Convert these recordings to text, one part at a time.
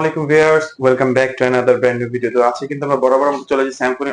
আলাইকুম viewers, welcome back to another brand new video. তো আছে কিন্তু আমরা চলে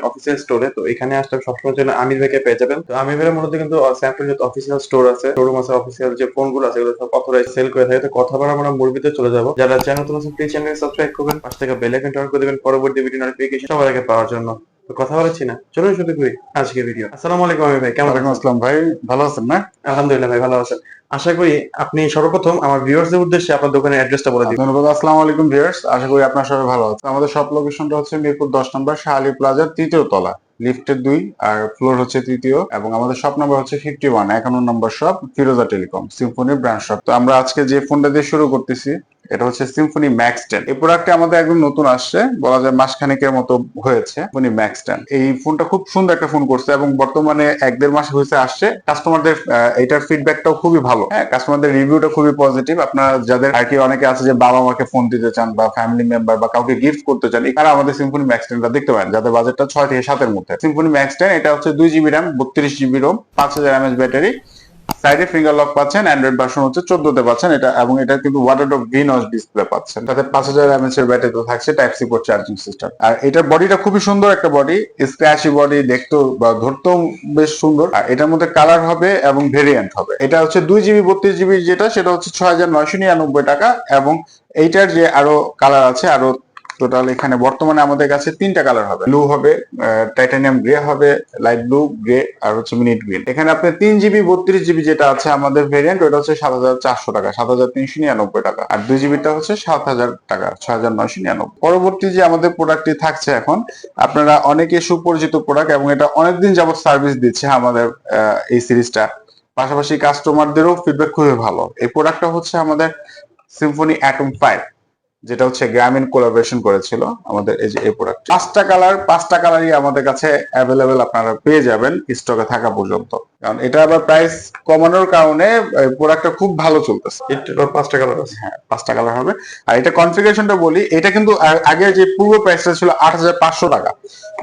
অফিসিয়াল স্টোরে তো এখানে আসলে সবসময় জন্য আমির ভাইকে পেয়ে যাবেন। তো আমির ভাইয়ের মূলত কিন্তু স্যামসং যে অফিসিয়াল স্টোর আছে। শোরুম আছে অফিসিয়াল যে ফোনগুলো আছে, এগুলো সব অথরাইজ সেল করে থাকে। তো কথা আমরা মুরগিতে চলে যাব। যারা চ্যানেল নতুন প্লিজ সাবস্ক্রাইব করবেন। বেল করে পরবর্তী ভিডিও নোটিফিকেশন সবার আগে পাওয়ার জন্য। তো কথা বলেছি না। চলুন শুরু করি আজকে ভিডিও আসসালামু আলাইকুম আমির ভাই কেমন আসসালাম ভাই ভালো আছেন না? আলহামদুলিল্লাহ ভাই ভালো আছেন। আশা করি আপনি সর্বপ্রথম আমার ভিউয়ার্সদের উদ্দেশ্যে আপনার দোকানের অ্যাড্রেসটা বলে দিবেন। ধন্যবাদ আসসালামু আলাইকুম ভিউয়ার্স আশা করি আপনার সবাই ভালো আছেন। আমাদের সব লোকেশনটা হচ্ছে মিরপুর দশ নম্বর শাহালি প্লাজার তৃতীয় তলা লিফটের দুই আর ফ্লোর হচ্ছে তৃতীয় এবং আমাদের শপ নাম্বার হচ্ছে ফিফটি ওয়ান একান্ন নম্বর shop Firoza telecom Symphony branch shop তো আমরা আজকে যে ফোনটা দিয়ে শুরু করতেছি এটা হচ্ছে সিম্ফনি ম্যাক্স টেন এই প্রোডাক্টটা আমাদের একদম নতুন আসছে, বলা যায় মাসখানেকের মতো হয়েছে সিম্ফনি ম্যাক্স টেন এই ফোনটা খুব সুন্দর একটা ফোন করছে এবং বর্তমানে এক দেড় মাস হয়েছে আসছে। কাস্টমারদের এটার ফিডব্যাকটাও খুবই ভালো। হ্যাঁ কাস্টমারদের রিভিউটা খুবই পজিটিভ আপনারা যাদের আর কি অনেকে আছে যে বাবা মাকে ফোন দিতে চান বা ফ্যামিলি মেম্বার বা কাউকে গিফট করতে চান এখানে আমাদের সিম্ফনি ম্যাক্স টেনটা দেখতে পারেন। যাদের বাজেটটা ছয় থেকে সাতের মধ্যে। সিম্ফনি ম্যাক্স টেন এটা হচ্ছে দুই জিবি র্যাম বত্রিশ জিবি রোম পাঁচ হাজার এমএচ ব্যাটারি। সাইডে ফিঙ্গার লক পাচ্ছেন অ্যান্ড্রয়েড ভার্সন হচ্ছে চোদ্দতে পাচ্ছেন, এটা এবং এটা কিন্তু ওয়াটার ড্রপ গ্রিনস ডিসপ্লে পাচ্ছেন। তাতে পাঁচ হাজার এমএচ এর ব্যাটারি তো থাকছে type C port charging system আর এটার বডিটা খুবই সুন্দর একটা বডি স্ক্র্যাচি বডি দেখতেও বা ধরতেও বেশ সুন্দর। আর এটার মধ্যে কালার হবে এবং ভেরিয়েন্ট হবে। এটা হচ্ছে দুই জিবি বত্রিশ জিবি যেটা, সেটা হচ্ছে ছয় হাজার নয়শো নিরানব্বই টাকা এবং এইটার যে আরও কালার আছে, আরও টোটাল এখানে বর্তমানে আমাদের কাছে তিনটা কালার হবে। ব্লু হবে টাইটানিয়াম গ্রে হবে লাইট ব্লু গ্রে আর হচ্ছে মিনিট গ্রিন এখানে আপনি তিন জিবি বত্রিশ জিবি যেটা আছে আমাদের ভেরিয়েন্ট ওটা হচ্ছে সাত হাজার চারশো টাকা, সাত হাজার তিনশো নিরানব্বই টাকা। আর দুই জিবিটা হচ্ছে সাত হাজার টাকা, ছয় হাজার নয়শো নিরানব্বই। পরবর্তী যে আমাদের প্রোডাক্টটি থাকছে এখন, আপনারা অনেকে সুপরিচিত প্রোডাক্ট এবং এটা অনেকদিন যাবত সার্ভিস দিচ্ছে আমাদের এই সিরিজটা পাশাপাশি কাস্টমারদেরও ফিডব্যাক খুবই ভালো। এই প্রোডাক্টটা হচ্ছে আমাদের সিম্ফনি অ্যাটম ফাইভ যেটা হচ্ছে গ্রামীণ কোলাবোরেশন করেছিল আমাদের এই যে এই প্রোডাক্ট পাঁচটা কালার পাঁচটা কালারই আমাদের কাছে অ্যাভেলেবেল আপনারা পেয়ে যাবেন স্টকে থাকা পর্যন্ত। কারণ এটা আবার প্রাইস কমানোর কারণে প্রোডাক্টটা খুব ভালো চলতেছে। এটার পাঁচটা কালার আছে। হ্যাঁ পাঁচটা কালার হবে। আর এটা কনফিগারেশনটা বলি এটা কিন্তু আগে যে পূর্ব প্রাইসটা ছিল আট হাজার পাঁচশো টাকা।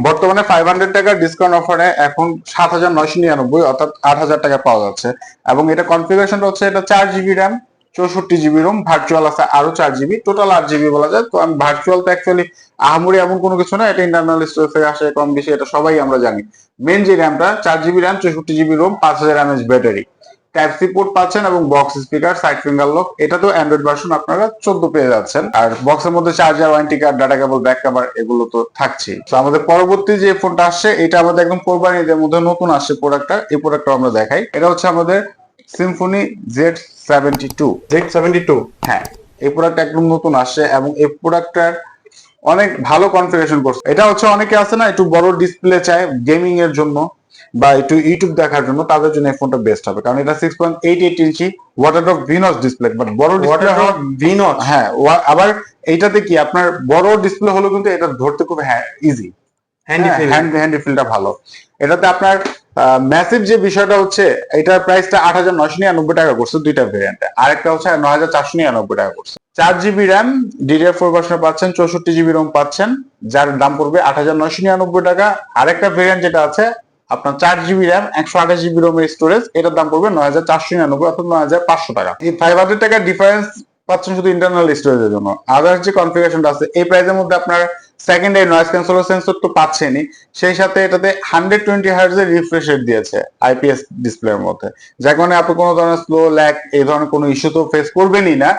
বর্তমানে ফাইভ হান্ড্রেড টাকার ডিসকাউন্ট অফারে এখন সাত হাজার নয়শো নিরানব্বই অর্থাৎ আট হাজার টাকা পাওয়া যাচ্ছে। এবং এটা কনফিগারেশনটা হচ্ছে এটা চার জিবি র্যাম চৌষট্টি জিবি রোম ভার্চুয়াল আছে আরও চার জিবি টোটাল আট জিবি বলা যায়। তো আমি ভার্চুয়াল তো অ্যাকচুয়ালি আহামরি এমন কোনো কিছু না, এটা ইন্টারনাল স্টোরেজ থেকে আসে, কম বেশি, এটা সবাই আমরা জানি। মেন যে র্যামটা চার জিবি র্যাম চৌষট্টি জিবি রোম পাঁচ হাজার mAh battery type C port পাচ্ছেন এবং box speaker side finger lock এটা তো অ্যান্ড্রয়েড ভার্সন আপনারা চোদ্দ পেয়ে যাচ্ছেন। আর বক্সের মধ্যে charger warranty card data cable back cover এগুলো তো থাকছেই। তো আমাদের পরবর্তী যে ফোনটা আসছে, এটা আমাদের একদম কোরবানিদের মধ্যে নতুন আসছে প্রোডাক্টটা এই প্রোডাক্টটা আমরা দেখাই। এটা হচ্ছে আমাদের Symphony Z seventy two Z seventy two হ্যাঁ এই প্রোডাক্ট একদম নতুন আসছে এবং এই প্রোডাক্টটার অনেক ভালো কনফিগারেশন করছে। এটা হচ্ছে অনেকে আছে না একটু বড় ডিসপ্লে চায় গেমিং এর জন্য বা একটু ইউটিউব দেখার জন্য তাদের জন্য এই ফোনটা বেস্ট হবে। কারণ এটা six point eight eight inch water drop ভিনস display but বড় ডিসপ্লে ওয়াটার ভিনট হ্যাঁ ওয়া- আবার এইটাতে কি আপনার বড় ডিসপ্লে হলো কিন্তু এটা ধরতে খুব easy handy feel hand handy ফিলটা ভালো। এটাতে আপনার ম্যাসিভ যে বিষয়টা হচ্ছে, এটার প্রাইসটা আট হাজার নয়শো নিরানব্বই টাকা করছে দুইটা ভেরিয়েন্টে আরেকটা হচ্ছে নয় হাজার চারশো নিরানব্বই টাকা করছে। চার GB RAM DDR four version পাচ্ছেন, চৌষট্টি জিবি রোম পাচ্ছেন, যার দাম পড়বে আট হাজার নয়শো নিরানব্বই টাকা। আরেকটা ভেরিয়েন্ট যেটা আছে, আপনার চার জিবি র্যাম একশো আঠাশ জিবি রোমের স্টোরেজ এটার দাম পড়বে নয় হাজার চারশো নিরানব্বই, অর্থাৎ নয় হাজার পাঁচশো টাকা। এই ফাইভ হান্ড্রেড টাকার ডিফারেন্স পাচ্ছেন শুধু ইন্টারনাল স্টোরেজের জন্য। আদার্স যে কনফিগারেশনটা আছে, এই প্রাইসের মধ্যে আপনার সেকেন্ডারি নয়েজ ক্যান্সেলর সেন্সর তো পাচ্ছেনই। সেই সাথে এটাতে হান্ড্রেড টোয়েন্টি হার্জ এর রিফ্রেশ রেট দিয়েছে আইপিএস ডিসপ্লের মধ্যে। যার কারণে আপনি কোনো ধরনের স্লো ল্যাক এই ধরনের কোনো ইস্যু তো ফেস করবেনই না।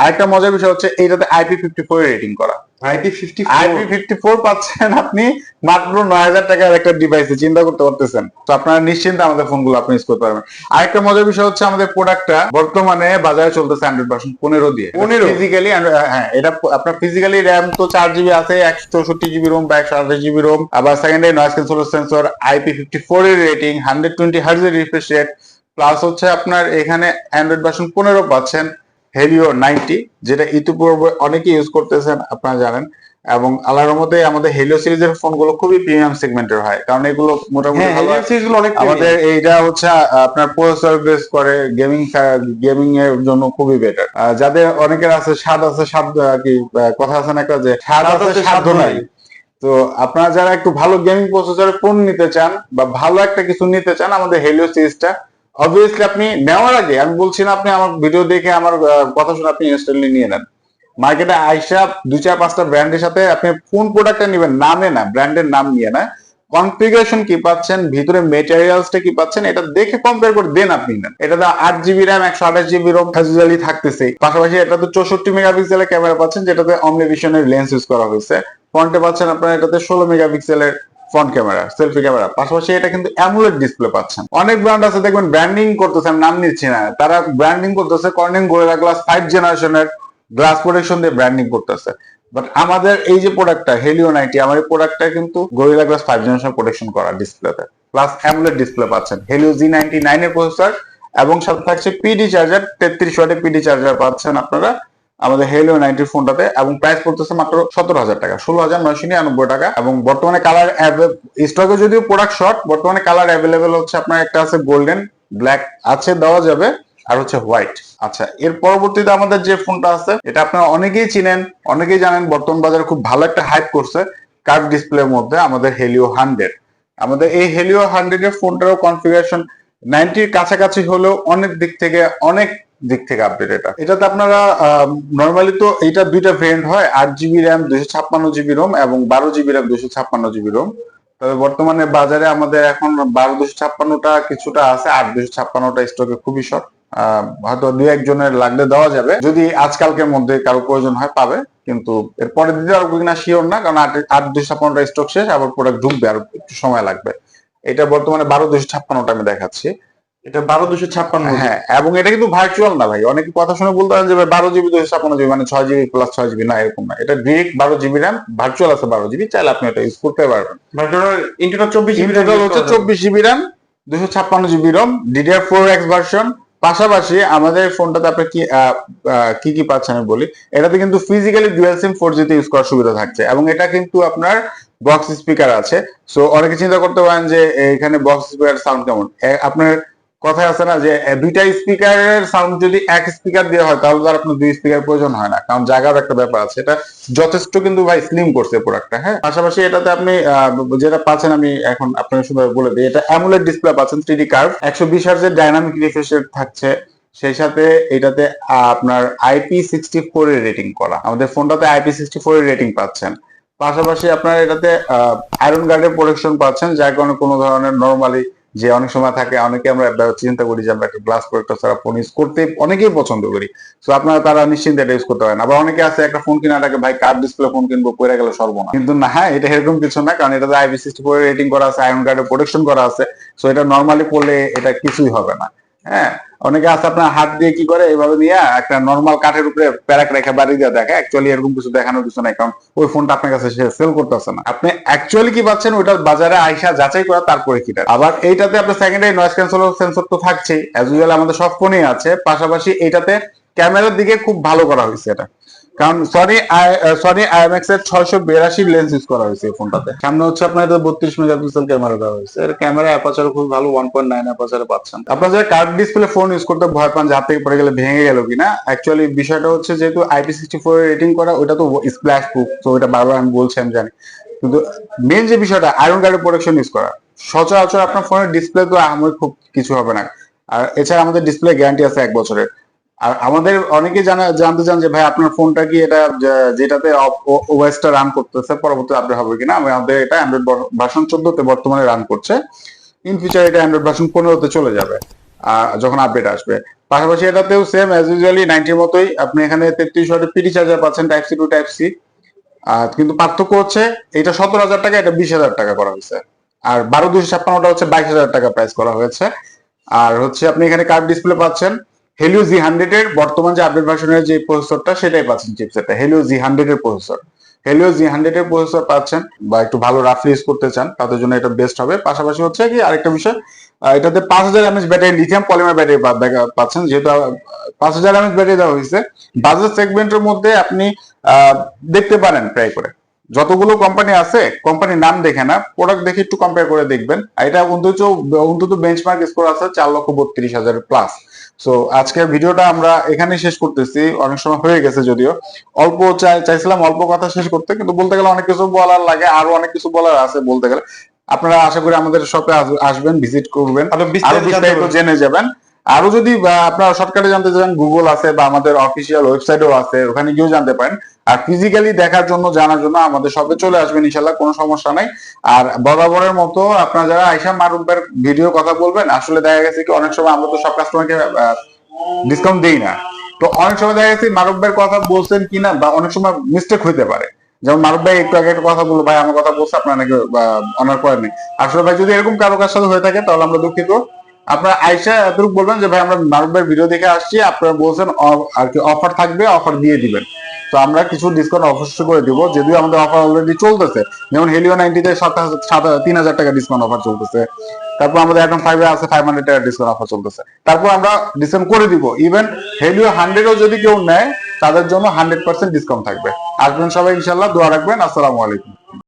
আরেকটা মজার বিষয় হচ্ছে, এইটাতে আইপি ফিফটি ফোর রেটিং করা। IP fifty IP fifty four পাচ্ছেন আপনি মাত্র নয় হাজার টাকার একটা ডিভাইসে চিন্তা করতে পারতেছেন। তো আপনারা নিশ্চিন্তে আমাদের ফোনগুলো আপনি ইউজ করতে পারবেন। আরেকটা মজার বিষয় হচ্ছে আমাদের প্রোডাক্টটা বর্তমানে বাজারে চলতেছে অ্যান্ড্রয়েড ভার্সন পনেরো দিয়ে। 15 ফিজিক্যালি হ্যাঁ এটা আপনার ফিজিক্যালি র্যাম তো চার জিবি আছে একশো চৌষট্টি জিবি রোম বা একশো আঠাশ জিবি রোম আবার secondary noise canceller sensor IP fifty four এর রেটিং হান্ড্রেড টোয়েন্টি এর রিফ্রেশ রেট প্লাস হচ্ছে আপনার এখানে অ্যান্ড্রয়েড ভার্সন পনেরো পাচ্ছেন। হেলিও নাইনটি যেটা ইতিপূর্বে অনেকে ইউজ করতেছেন আপনারা জানেন। এবং আল্লাহর মধ্যে আমাদের হেলিও সিরিজের ফোনগুলো খুবই প্রিমিয়াম সেগমেন্টের হয় কারণ এগুলো মোটামুটি হ্যাঁ ভালো সিরিজগুলো অনেক আমাদের এইটা হচ্ছে আপনার প্রসেসর বেস করে গেমিং গেমিং এর জন্য খুবই বেটার যাদের অনেকের আছে স্বাদ আছে স্বাদ কি কথা আছে না একটা যে স্বাদ আছে স্বাদ নাই। নাই। তো আপনারা যারা একটু ভালো গেমিং প্রসেসরের ফোন নিতে চান বা ভালো একটা কিছু নিতে চান আমাদের হেলিও সিরিজটা অবভিয়াসলি আপনি নেওয়ার আগে, আমি বলছি না আপনি আমার ভিডিও দেখে আমার কথা শুনে আপনি ইনস্টললি নিয়ে নেন। মার্কেটে আইসা দু চার পাঁচটা ব্র্যান্ডের সাথে আপনি কোন প্রোডাক্টটা নেবেন নামে না ব্র্যান্ডের নাম নিয়ে না। কনফিগারেশন কি পাচ্ছেন, ভিতরে মেটেরিয়ালসটা কি পাচ্ছেন, এটা দেখে কম্পেয়ার করে দেন আপনি। নেন এটাতে আট জিবি র্যাম একশো আঠাশ জিবি রোম ফ্যাসিলি থাকতেছে। পাশাপাশি এটা তো চৌষট্টি মেগাপিক্সেলের ক্যামেরা পাচ্ছেন, যেটাতে অমনিভিশনের লেন্স ইউজ করা হয়েছে। ফ্রন্টে পাচ্ছেন আপনার এটাতে ষোলো মেগাপিক্সেলের ফ্রন্ট ক্যামেরা সেলফি ক্যামেরা পাশাপাশি এটা কিন্তু অ্যামুলেট ডিসপ্লে পাচ্ছেন। অনেক ব্র্যান্ড আছে, দেখবেন ব্র্যান্ডিং করতেছে নাম নিচ্ছি না। তারা ব্র্যান্ডিং করতেছে কর্নিং গোরেলা গ্লাস ফাইভ জেনারেশনের গ্লাস প্রোটেকশন দিয়ে ব্র্যান্ডিং করতেছে। বাট আমাদের এই যে প্রোডাক্টটা হেলিও নাইনটি আমার এই প্রোডাক্টটা কিন্তু Gorilla glass five generation protection করা ডিসপ্লেতে প্লাস অ্যামুলেট ডিসপ্লে পাচ্ছেন। হেলিও জি নাইনটি নাইন এর প্রসেসর এবং সাথে থাকছে পিডি চার্জার তেত্রিশ ওয়াটের পিডি চার্জার পাচ্ছেন আপনারা। আমাদের হেলিও নাইনটি ফোনটাতে এবং প্রাইস পড়তেছে মাত্র সতেরো হাজার টাকা, ষোলো হাজার নয়শো নিরানব্বই টাকা এবং বর্তমানে কালার স্টকে যদিও প্রোডাক্ট শর্ট বর্তমানে কালার অ্যাভেলেবেল হচ্ছে আপনার একটা আছে গোল্ডেন ব্ল্যাক আছে, দেওয়া যাবে, আর হচ্ছে হোয়াইট আচ্ছা এর পরবর্তীতে আমাদের যে ফোনটা আছে, এটা আপনারা অনেকেই চিনেন, অনেকেই জানেন, বর্তমান বাজারে খুব ভালো একটা হাইপ করছে কার্ভ ডিসপ্লের মধ্যে আমাদের হেলিও হান্ড্রেড আমাদের এই হেলিও হান্ড্রেড এর ফোনটারও কনফিগারেশন নাইনটির কাছাকাছি হলেও অনেক দিক থেকে অনেক দিক থেকে আপডেট এটা। এটাতে আপনারা নর্মালি তো এটা দুইটা ভেরিয়েন্ট হয়, আট জিবি র্যাম দুশো ছাপ্পান্ন জিবি রোম এবং বারো জিবি র্যাম দুশো ছাপ্পান্ন জিবি রোম তবে বর্তমানে বাজারে আমাদের এখন বারো দুশো ছাপ্পান্নটা কিছুটা আছে, আট দুশো ছাপ্পান্নটা স্টকে খুবই শর্ট হয়তো দু একজনের লাগলে দেওয়া যাবে। যদি আজকালকের মধ্যে কারও প্রয়োজন হয়, পাবে। কিন্তু এরপরে দিতে পারব কিনা শিওর না, কারণ আট আট দুশো ছাপ্পান্নটা স্টক শেষ, আবার প্রোডাক্ট ঢুকবে, আর একটু সময় লাগবে। এটা বর্তমানে বারো দুশো ছাপ্পান্নটা আমি দেখাচ্ছি। এটা বারো দুশো ছাপ্পান্ন হ্যাঁ এবং এটা কিন্তু ভার্চুয়াল না ভাই। অনেকে কথা শুনে বলতে পারেন যে বারো জিবি দুশো ছাপ্পান্ন জিবি মানে ছয় জিবি প্লাস ছয় জিবি না এরকম না। এটা ডিরেক্ট বারো জিবি র্যাম ভার্চুয়াল আছে বারো জিবি চাইলে আপনি এটা ইউজ করতে পারবেন। ইন্টারটা চব্বিশ জিবি হচ্ছে চব্বিশ জিবি র্যাম দুশো ছাপ্পান্ন GB ROM DDR four X version পাশাপাশি আমাদের ফোনটাতে আপনি কি কি কি পাচ্ছেন আমি বলি? এটাতে কিন্তু ফিজিক্যালি ডুয়াল সিম ফোর জিতে ইউজ করার সুবিধা থাকছে। এবং এটা কিন্তু আপনার বক্স স্পিকার আছে। সো অনেকে চিন্তা করতে পারেন যে এখানে বক্স স্পিকার সাউন্ড কেমন? আপনার কথায় আছে না যে দুইটা স্পিকারের সাউন্ড যদি এক স্পিকার দিয়ে হয়, তাহলে তো আপনার দুই স্পিকার প্রয়োজন হয় না। কারণ জায়গার একটা ব্যাপার আছে। এটা যথেষ্ট কিন্তু ভাই স্লিম করছে প্রোডাক্টটা হ্যাঁ? পাশাপাশি এটাতে আপনি যেটা পাচ্ছেন আমি এখন আপনার সুন্দর বলে দিই, এটা অ্যামুলেট ডিসপ্লে পাচ্ছেন থ্রি ডি কার্ভ একশো বিশ হার্জের ডাইনামিক রিফ্রেশ থাকছে। সেই সাথে এটাতে আপনার আইপি সিক্সটি ফোর এর রেটিং করা। আমাদের ফোনটাতে আইপি সিক্সটি ফোর এর রেটিং পাচ্ছেন। পাশাপাশি আপনার এটাতে আয়রন গার্ডের প্রোটেকশন পাচ্ছেন, যার কারণে কোনো ধরনের নর্মালি যে অনেক সময় থাকে, অনেকে আমরা চিন্তা করি যে আমরা একটা গ্লাস প্রোটেক্টর ছাড়া ফোন ইউজ করতে অনেকেই পছন্দ করি। তো আপনারা তারা নিশ্চিন্তে এটা ইউজ করতে পারেন। আবার অনেকে আছে একটা ফোন কিনা থাকে ভাই কার্ড ডিসপ্লে ফোন কিনবো, পড়ে গেলে সর্বনা কিন্তু না হ্যাঁ এটা এরকম কিছু না, কারণ এটাতে আইবি সিক্সটি ফোর রেটিং করা আছে আয়রন কার্ডের প্রোটেকশন করা আছে। সো এটা নর্মালি পড়লে এটা কিছুই হবে না। হ্যাঁ অনেকে আছে আপনার হাত দিয়ে কি করে এইভাবে নিয়ে একটা নর্মাল কাঠের উপরে প্যারাক রেখে বাড়ি দিয়ে দেখে। অ্যাকচুয়ালি এরকম কিছু দেখানোর কিছু নাই, কারণ ওই ফোনটা আপনার কাছে সে সেল করতেছে না। আপনি অ্যাকচুয়ালি কি পাচ্ছেন, ওইটা বাজারে আইসা যাচাই করা তারপরে কিটা আবার এইটাতে আপনার সেকেন্ডারি নয়েজ ক্যান্সেল সেন্সর তো থাকছেই। অ্যাজ ইউজুয়াল আমাদের সব ফোনেই আছে, পাশাপাশি এটাতে ক্যামেরার দিকে খুব ভালো করা হয়েছে এটা। কারণ সনি সনি আইএমএক্স এর ছয়শো বিরাশি লেন্স ইউজ করা হয়েছে এই ফোনটাতে সামনে হচ্ছে আপনার বত্রিশ মেগাপিক্সেল ক্যামেরা দেওয়া হয়েছে। এর ক্যামেরা অ্যাপাচার খুব ভালো ওয়ান পয়েন্ট নাইন অ্যাপাচারে পাচ্ছেন। আপনার যারা কার্ড ডিসপ্লে ফোন ইউজ করতে ভয় পান হাত থেকে পড়ে গেলে ভেঙে গেল কিনা অ্যাকচুয়ালি বিষয়টা হচ্ছে যেহেতু আইপি সিক্সটি ফোর রেটিং করা, ওটা তো স্প্ল্যাশ প্রুফ তো এটা বারবার আমি বলছি, আমি জানি। কিন্তু মেন যে বিষয়টা আয়রন গার্ডের প্রোটেকশন ইউজ করা। সচরাচর আপনার ফোনের ডিসপ্লে তো আমার খুব কিছু হবে না। আর এছাড়া আমাদের ডিসপ্লে গ্যারান্টি আছে এক বছরের। আর আমাদের অনেকে জানা, জানতে চান যে ভাই আপনার ফোনটা কি এটা যেটাতে ওএসটা রান করতেছে, পরবর্তী আপডেট হবে কিনা? আমি, আমাদের এটা অ্যান্ড্রয়েড ভার্সন চোদ্দতে বর্তমানে রান করছে। ইন ফিউচার এটা অ্যান্ড্রয়েড ভার্সন পনেরোতে চলে যাবে যখন আপডেট আসবে। পাশাপাশি এটাতেও সেম অ্যাজ ইউজুয়ালি নাইনটির মতোই, আপনি এখানে তেত্রিশ ওয়াটের পিডি চার্জার পাচ্ছেন type C to type C কিন্তু পার্থক্য হচ্ছে, এটা সতেরো হাজার টাকা, এটা বিশ হাজার টাকা করা হয়েছে। আর বারো দুশো ছাপ্পান্নটা হচ্ছে বাইশ হাজার টাকা প্রাইস করা হয়েছে। আর হচ্ছে আপনি এখানে কার্ভ ডিসপ্লে পাচ্ছেন হেলিও জি হান্ড্রেড এর বর্তমান যে আপডেট ভার্সনের যে প্রসেসরটা সেটাই পাচ্ছেন চিপসেটটা হেলিও জি হান্ড্রেড এর প্রসেসর হেলিও জি হান্ড্রেড এর প্রসেসর পাচ্ছেন বা একটু ভালো রাফলি ইউজ করতে চান, তাদের জন্য এটা বেস্ট হবে। পাশাপাশি হচ্ছে কি, আরেকটা বিষয় এটাতে পাঁচ হাজার mAh battery lithium polymer battery পাচ্ছেন, যেহেতু পাঁচ হাজার এমএচ ব্যাটারি দেওয়া হয়েছে। বাজার সেগমেন্টের মধ্যে আপনি দেখতে পারেন ট্রাই করে। যতগুলো কোম্পানি আছে কোম্পানির নাম দেখে না প্রোডাক্ট দেখে একটু কম্পেয়ার করে দেখবেন। এটা অন্তত অন্তত বেঞ্চমার্ক স্কোর আছে চার লক্ষ বত্রিশ হাজার প্লাস সো আজকের ভিডিওটা আমরা এখানে শেষ করতেছি। অনেক সময় হয়ে গেছে যদিও। অল্প চাই চাইছিলাম অল্প কথা শেষ করতে কিন্তু বলতে গেলে অনেক কিছু বলার লাগে আরও অনেক কিছু বলার আছে বলতে গেলে। আপনারা আশা করি আমাদের শপে আসবেন ভিজিট করবেন। আরও বিস্তারিত। জেনে যাবেন। আরও যদি আপনারা শর্টকাটে জানতে চান গুগল আছে বা আমাদের অফিসিয়াল ওয়েবসাইটও আছে, ওখানে গিয়েও জানতে পারেন। আর ফিজিক্যালি দেখার জন্য, জানার জন্য আমাদের সবে চলে আসবেন, ইনশাল্লাহ, কোনো সমস্যা নাই। আর বরাবরের মতো আপনারা যারা আইসা মারুফের ভিডিও কথা বলবেন, আসলে দেখা গেছে কি, অনেক সময় আমরা তো সব কাস্টমারকে ডিসকাউন্ট দেই না। তো অনেক সময় দেখা গেছে ভাইয়ের কথা বলছেন কিনা বা অনেক সময় মিস্টেক হইতে পারে। যেমন মারুফ ভাই একটু আগে একটা কথা বলল, ভাই, আমার কথা বলছে, আপনার নাকি অনার করেননি। আসলে ভাই, যদি এরকম কারও কার সাথে হয়ে থাকে, তাহলে আমরা দুঃখিত। আপনার আইসা এতটুকু বলবেন যে, ভাই, আমরা ভাইয়ের ভিডিও দেখে আসছি। আপনারা বলছেন আর কি অফার থাকবে অফার দিয়ে দিবেন। তো আমরা কিছু ডিসকাউন্ট অবশ্যই করে দিব। যদিও আমাদের অফার অলরেডি চলতেছে। যেমন হেলিও নাইনটিতে সাত হাজার- তিন হাজার টাকা ডিসকাউন্ট অফার চলতেছে। তারপর আমাদের এখন ফাইভে আছে ফাইভ হান্ড্রেড টাকা ডিসকাউন্ট অফার চলতেছে। তারপর আমরা ডিসকাউন্ট করে দিব। ইভেন হেলিও হান্ড্রেডও যদি কেউ নেয়, তাদের জন্য হান্ড্রেড পার্সেন্ট ডিসকাউন্ট থাকবে। আসবেন সবাই ইনশাল্লাহ দোয়া রাখবেন। আসসালামু আলাইকুম।